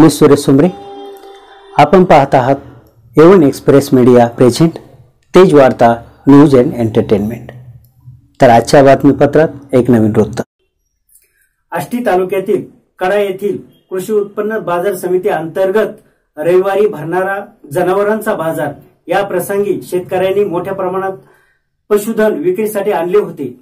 मी सुरेश सुमरे आपण पाहत आहात एवन एक्सप्रेस मीडिया प्रेझेंट तेज वार्ता न्यूज अँड एंटरटेनमेंट तर आजच्या बातमीपत्रात एक नवीन वृत्त. आष्टी तालुक्यातील कडा येथील कृषी उत्पन्न बाजार समिती अंतर्गत रविवारी भरणारा जनावरांचा बाजार या प्रसंगी शेतकऱ्यांनी मोठ्या प्रमाणात पशुधन विक्रीसाठी आणले होते.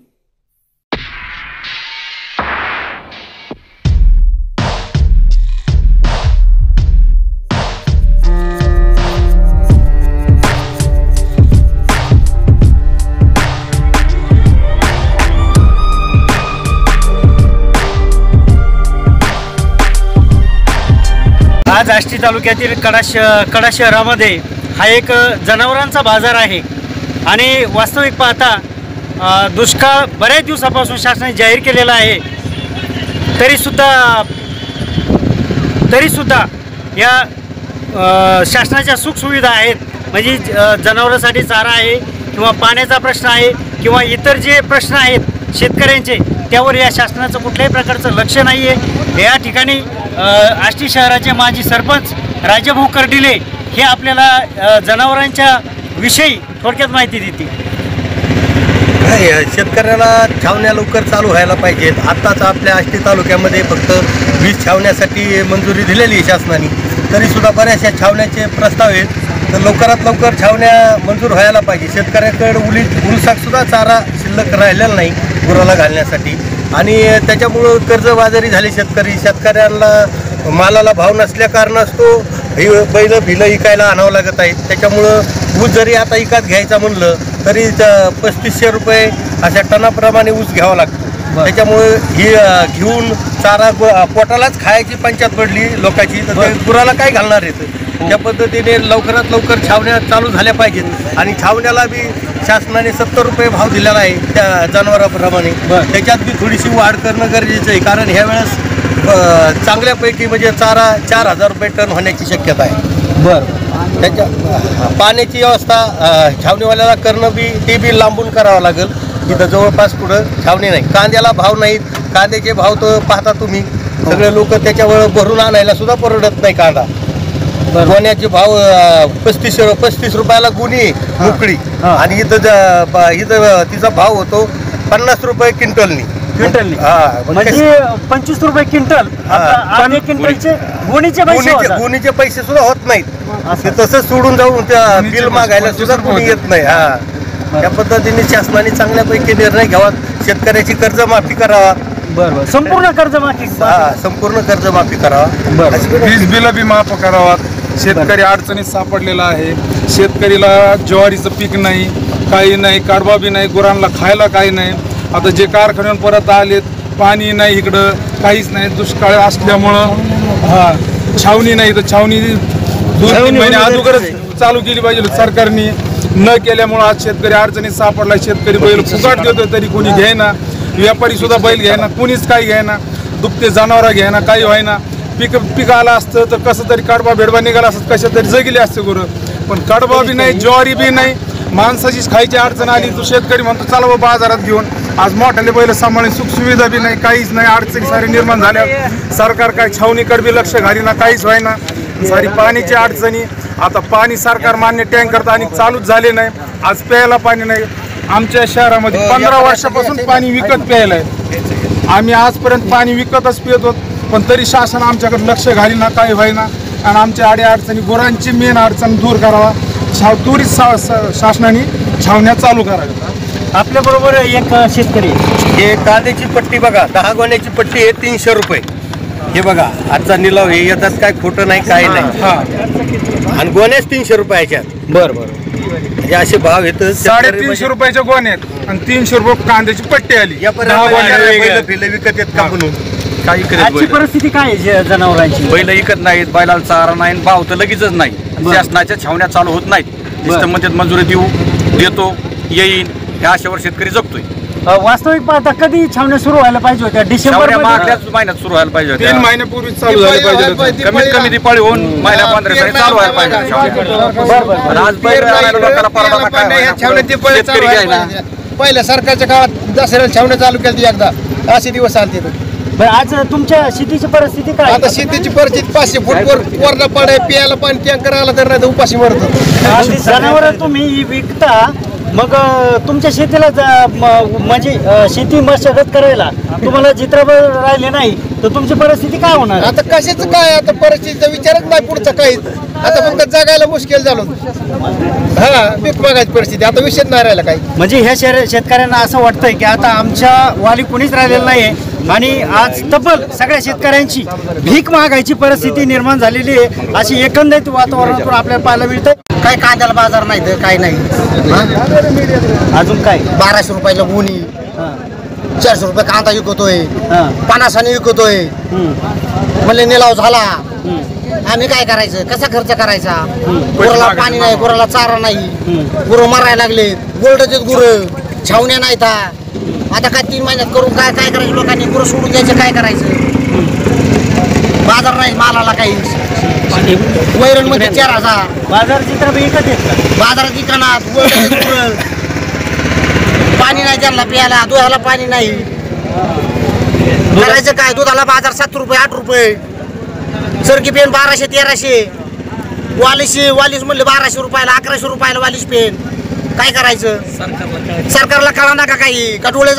आज आष्टी तालुक्यातील कडा श कडा शहरामध्ये हा एक जनावरांचा बाजार आहे. आणि वास्तविक पाहता दुष्काळ बऱ्याच दिवसापासून शासनाने जाहीर केलेला आहे. तरीसुद्धा तरीसुद्धा या शासनाच्या सुखसुविधा आहेत. म्हणजे जनावरांसाठी चारा आहे किंवा पाण्याचा प्रश्न आहे किंवा इतर जे प्रश्न आहेत शेतकऱ्यांचे त्यावर या शासनाचं कुठल्याही प्रकारचं लक्ष नाही आहे या ठिकाणी आष्टी शहराचे माजी सरपंच राजभाऊ कर्डिले हे आपल्याला जनावरांच्या विषयी थोडक्यात माहिती देतील. नाही शेतकऱ्याला छावण्या लवकर चालू व्हायला पाहिजेत. आत्ताच आपल्या आष्टी तालुक्यामध्ये फक्त वीज छावण्यासाठी मंजुरी दिलेली आहे शासनाने. तरीसुद्धा बऱ्याचशा छावण्याचे प्रस्ताव आहेत. तर लवकरात लवकर छावण्या मंजूर व्हायला पाहिजे. शेतकऱ्याकडे उली उलसाकसुद्धा चारा शिल्लक राहिलेला नाही गुराला घालण्यासाठी. आणि त्याच्यामुळं कर्जबाजारी झाले शेतकरी. शेतकऱ्यांना मालाला भाव नसल्या कारणास्तव ही बैल भिलं इकायला आणावं लागत आहेत. त्याच्यामुळं ऊस जरी आता इकात घ्यायचा म्हणलं तरी पस्तीसशे रुपये अशा टनाप्रमाणे ऊस घ्यावा लागतो. त्याच्यामुळे ही घेऊन चारा पोटालाच खायची पंचायत पडली लोकांची तर गुराला काय घालणार आहेत? त्या पद्धतीने लवकरात लवकर छावण्या चालू झाल्या पाहिजेत. आणि छावण्याला बी शासनाने सत्तर रुपये भाव दिलेला आहे त्या जनावराप्रमाणे. त्याच्यात बी थोडीशी वाढ करणं गरजेचं आहे कारण ह्या वेळेस चांगल्यापैकी म्हणजे चारा चार हजार रुपये टन होण्याची शक्यता आहे. बरं. त्याच्या पाण्याची व्यवस्था छावणीवाल्याला करणं बी ते बी लांबून करावं लागेल. इथं जवळपास कुठं छावणी नाही. कांद्याला भाव नाहीत कांद्याचे भाव तर पाहता तुम्ही. सगळे लोक त्याच्यावर भरून आणायला सुद्धा परवडत नाही कांदा. गोण्याचे भाव पस्तीस पस्तीस रुपयाला गुणी मोकळी. हा. आणि इथं इथं तिचा भाव होतो पन्नास रुपये क्विंटलनी. क्विंटलनी? हा. म्हणजे पंचवीस रुपये क्विंटल. हा. क्विंटलचे गुणीचे पैसे सुद्धा होत नाहीत. तसंच सोडून जाऊन त्या बिल मागायला सुद्धा कोणी येत नाही. हा. त्या पद्धतीने शासनाने चांगल्यापैकी निर्णय घ्यावा. शेतकऱ्याची कर्जमाफी करावा. बरं बरं. संपूर्ण कर्जमाफी हा संपूर्ण कर्जमाफी करावा. बरं. अशी. वीज बिल बी माफ करावात. शेतकरी अडचणीत सापडलेला आहे. शेतकरीला ज्वारीचं पीक नाही काही नाही कडबा बी नाही गुरांना खायला काही नाही. आता जे कारखान्यावर परत आलेत पाणी नाही इकडं काहीच नाही. दुष्काळ असल्यामुळं हा छावणी नाही. तर छावणी दोन छावणी तीन महिने होणं अगोदरच चालू केली पाहिजे सरकारने. न केल्यामुळं आज शेतकरी अडचणीत सापडला. शेतकरी बैल फुकाट देतो तरी कोणी घ्यायना व्यापारी सुद्धा बैल घ्यायना कोणीच काही घ्यायना दुभते जनावरं घ्यायना काही व्हायना पीक पीक आलं असतं तर कसं तरी कडबा बेडबा निघाला असत कशा तरी जगिले असते गुरं. पण कडबा बी नाही ज्वारी बी नाही. माणसाचीच खायची अडचण आली तो शेतकरी म्हणतो चला बाबा बाजारात घेऊन. आज मोठ्याले बैल सांभाळणे सुखसुविधा बी नाही काहीच नाही. अडचणी सारी निर्माण झाल्या. सरकार काय छावणीकडे बी लक्ष घालीना काहीच व्हायना सारी पाणीची अडचणी. आता पाणी सरकार मान्य टँकर आणि चालूच झाले नाही. आज प्यायला पाणी नाही. आमच्या शहरामध्ये पंधरा वर्षापासून पाणी विकत प्यायला आहे. आम्ही आजपर्यंत पाणी विकतच पित होत पण तरी शासन आमच्याकडे लक्ष घालीना काही व्हायना. आणि आमच्या आडी अडचणी गुरांची मेन अडचण दूर करावा. छाव त्वरित शासनाने छावण्या चालू कराव्या आपल्या बरोबर एक शेतकरी आहे. हे कांद्याची पट्टी बघा दहा गोण्याची पट्टी आहे तीनशे रुपये. हे बघा आजचा निलाव हे याच्यात काय खोटं नाही काही नाही. हा. आणि गोण्याच तीनशे रुपयाच्यात बरं बरं. हे असे भाव येत साडेतीनशे रुपयाच्या गोण्या आहेत आणि तीनशे रुपये कांद्याची पट्टी आली. या दहा गोण्या वेगळ्या. बैल फिरले विकत येत का. म्हणून? काही आजची बैल? परिस्थिती काय आहे जे- जनावरांची? बैल इकत नाहीत बैलाला चारा नाही आणि भाव तर लगेचच नाही. बरं. शासनाच्या छावण्या चालू होत नाहीत. नुसतं म्हणतात मंजुरी देऊ देतो येईन. ह्या आशेवर शेतकरी जगतोय. अ, वास्तविक पाहता कधी छावण्या सुरू व्हायला पाहिजे होत्या? डिसेंबर मध्ये- मागल्याच महिन्यात सुरू व्हायला पाहिजे तीन होत्या. महिन्यापूर्वी चालू झाले पाहिजे कमीत कमी दिपाळी होऊन महिन्या पंधरा तारीख चालू व्हायला पाहिजे. बरं बरं पण आज बैल आणायला लोकांना परवडा काय होईना. शेतकरी घ्यायना पहिल्या सरकारच्या काळात दसऱ्याला छावण्या चालू केली एकदा. असे दिवस बरं आज तुमच्या शेतीची परिस्थिती काय? आता शेतीची परिस्थिती पाचशे फूट वर वरला पाडाय पियाला पाणी टँकर आला तर नाही तर उपाशी मरतो. जनावर तुम्ही विकता मग तुमच्या शेतीला म- म्हणजे शेती मशागत करायला तुम्हाला चित्रपट राहिले नाही तर तुमची परिस्थिती काय होणार? आता कशाचं काय? आता परिस्थितीचा विचारच नाही पुढचं काहीच. आता फक्त जगायला मुश्किल झालो. हा पीक बघायची परिस्थिती. आता विषय नाही राहिला काही. म्हणजे ह्या शहर शेतकऱ्यांना असं वाटतंय की आता आमच्या वाली कुणीच राहिलेलं नाही आणि आज तब्बल सगळ्या शेतकऱ्यांची भीक मागायची परिस्थिती निर्माण झालेली आहे. अशी एकंदरीत वातावरणातून आपल्याला पाहायला मिळतं काय कांद्याला बाजार नाही तर काय नाही. अजून काय? बाराशे रुपयाला गुणी चारशे रुपये कांदा विकतोय. हां. पन्नासाने विकतोय. हम्म. म्हणले निलाव झाला. आम्ही काय करायचं? कसा खर्च करायचा? गुराला पाणी नाही गुराला चारा नाही. गुरं मारायला लागले. गोल्डचे गुरं. छावण्या नाहीत. आता काय तीन महिन्यात करून काय काय करायचं? लोकांनी गुरं सोडून द्यायचं काय करायचं? बाजार नाही मालाला काही. वैरणमध्ये चार हजार. बाजार चित्र विकत येत का बाजारात विकणार पाणी नाही त्यांना प्यायला दुधाला पाणी नाही. करायचं काय? दुधाला बाजार सात रुपये आठ रुपये. सरकी पेन बाराशे तेराशे. वालीशी वालीस म्हणले बाराशे रुपयाला अकराशे रुपयाला वालीस पेन. काय करायचं? सरकारला कळा ना का काही का डोळे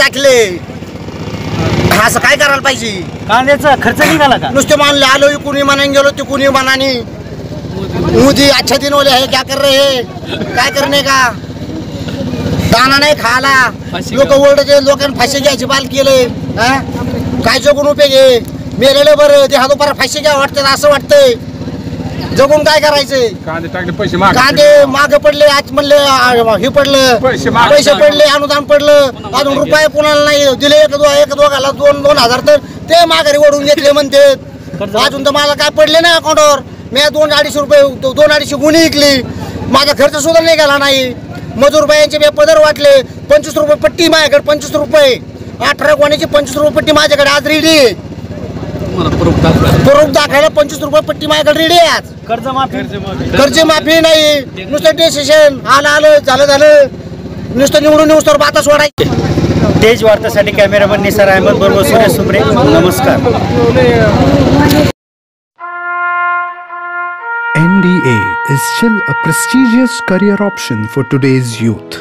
असं काय करायला पाहिजे? कांद्याचा खर्च निघाला का? नुसते मानले आलो कुणी मनाने गेलो ते कुणी मनाने मुदी अच्छा दिन वाले है क्या कर रहे हैं? काय करणे का? दाना नाही खाला लोक ओरडते लोकांना फाशी घ्यायची बाल केले. हा? काय जगून उपयोग आहे? मेलेलं बरं ते हातोपारा फाशी घ्या वाटतं असं वाटतंय. जगून काय करायचंय? कांदे टाकले पैसे माग कांदे मागे पडले आज म्हणले आ, हे पडलं पैसे मागे पैसे पडले. अनुदान पडलं. अजून रुपये कुणाला नाही दिले एक दो एक दोघाला दोन दोन हजार तर ते माघारी ओढून घेतले म्हणते. अजून तर मला काय पडले नाही अकाउंटवर. मी दोन अडीचशे रुपये दो- दोन अडीचशे गुणी विकली. माझा खर्च सुद्धा नाही गेला नाही. मजूर बायांचे बी पदर वाटले. पंचवीस रुपये पट्टी माझ्याकडे पंचवीस रुपये. अठरा गोण्याची पंचवीस रुपये पट्टी माझ्याकडे आज रेडी आहे. प्रूफ दाखवायला पंचवीस रुपये पट्टी माझ्याकडे रेडी आहे आज. कर्ज माफी कर्ज माफी नाही नुसतं डिसिशन आलं आलं झालं झालं नुसतं निवडून निवडून बाता सोडायची तेज वार्तासाठी कॅमेरामन निसार अहमद बरोबर सुरेश सुमरे नमस्कार NDA is still a prestigious career option for today's youth.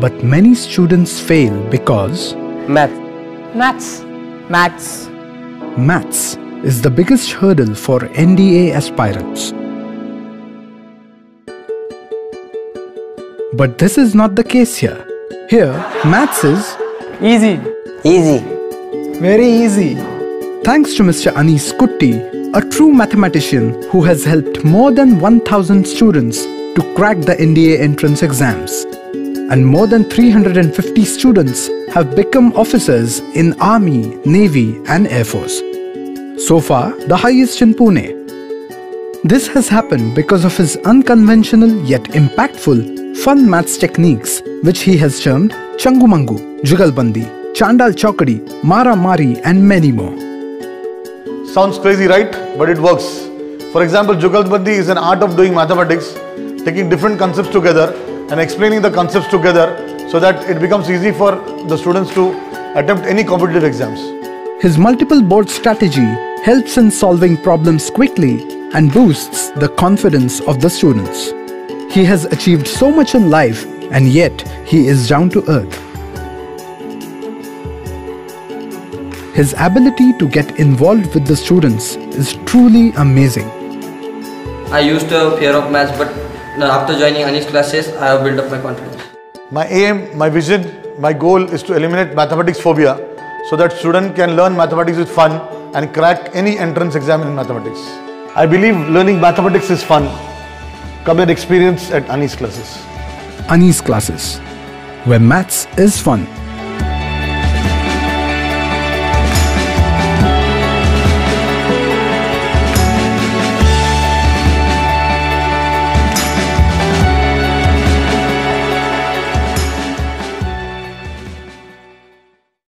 But many students fail because Maths. Maths. maths is the biggest hurdle for NDA aspirants. But this is not the case here. Here, maths is Easy. Easy. very easy. Thanks to Mr. Anis Kutti, a true mathematician who has helped more than 1000 students to crack the NDA entrance exams. And more than 350 students have become officers in Army, Navy, and Air Force. So far, the highest in Pune. This has happened because of his unconventional yet impactful fun maths techniques, which he has termed Changumangu, Jugalbandi, Chandal Chokadi, Mara Mari, and many more. Sounds crazy, right? But it works. For example, Jugalbandi is an art of doing mathematics, taking different concepts together and explaining the concepts together so that it becomes easy for the students to attempt any competitive exams. His multiple board strategy helps in solving problems quickly and boosts the confidence of the students. He has achieved so much in life and yet he is down to earth. His ability to get involved with the students is truly amazing. I used to fear of maths, but after joining Anish classes, I have built up my confidence. My aim, my vision, my goal is to eliminate mathematics phobia so that student can learn mathematics with fun and crack any entrance exam in mathematics. I believe learning mathematics is fun. Come and experience at Anis classes. Anis classes, where maths is fun.